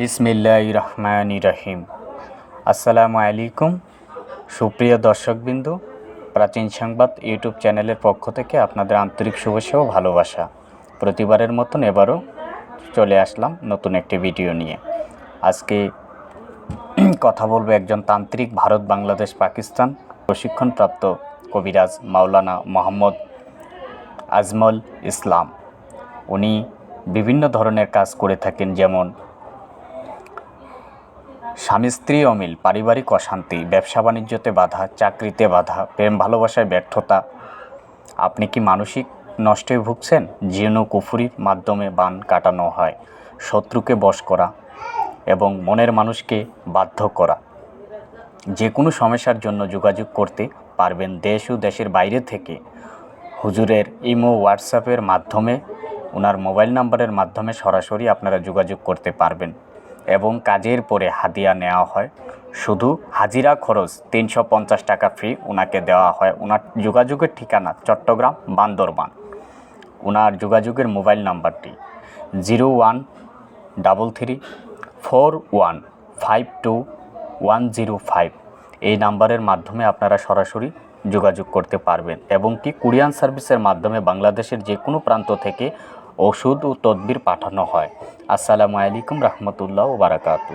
বিসমিল্লাহ রহমান রহিম আসসালামু আলাইকুম। সুপ্রিয় দর্শকবিন্দু, প্রাচীন সংবাদ ইউটিউব চ্যানেলের পক্ষ থেকে আপনাদের আন্তরিক শুভেচ্ছা ও ভালোবাসা। প্রতিবারের মতন এবারও চলে আসলাম নতুন একটি ভিডিও নিয়ে। আজকে কথা বলব একজন তান্ত্রিক ভারত, বাংলাদেশ, পাকিস্তান প্রশিক্ষণপ্রাপ্ত কবিরাজ মাওলানা মোহাম্মদ আজমল ইসলাম। উনি বিভিন্ন ধরনের কাজ করে থাকেন, যেমন স্বামী স্ত্রী অমিল, পারিবারিক অশান্তি, ব্যবসা বাণিজ্যতে বাধা, চাকরিতে বাধা, প্রেম ভালোবাসায় ব্যর্থতা। আপনি কি মানসিক নষ্টে ভুগছেন? জীর্ণ কুফুরির মাধ্যমে বান কাটানো হয়, শত্রুকে বশ করা এবং মনের মানুষকে বাধ্য করা। যে কোনো সমস্যার জন্য যোগাযোগ করতে পারবেন দেশ ও দেশের বাইরে থেকে। হুজুরের ইমো, হোয়াটসঅ্যাপের মাধ্যমে ওনার মোবাইল নাম্বারের মাধ্যমে সরাসরি আপনারা যোগাযোগ করতে পারবেন। এবং কাজের পরে হাদিয়া নেওয়া হয়। শুধু হাজিরা খরচ তিনশো পঞ্চাশ টাকা ফ্রি ওনাকে দেওয়া হয়। ওনার যোগাযোগের ঠিকানা চট্টগ্রাম বান্দরবান। ওনার যোগাযোগের মোবাইল নাম্বারটি zero one, double three, four one, five two one zero five. এই নাম্বারের মাধ্যমে আপনারা সরাসরি যোগাযোগ করতে পারবেন এবং কি কুরিয়ান সার্ভিসের মাধ্যমে বাংলাদেশের যে কোনো প্রান্ত থেকে ওষুধ ও তদবির পাঠানো হয়। আসসালামু আলাইকুম রহমতুল্লাহ বারাকাতু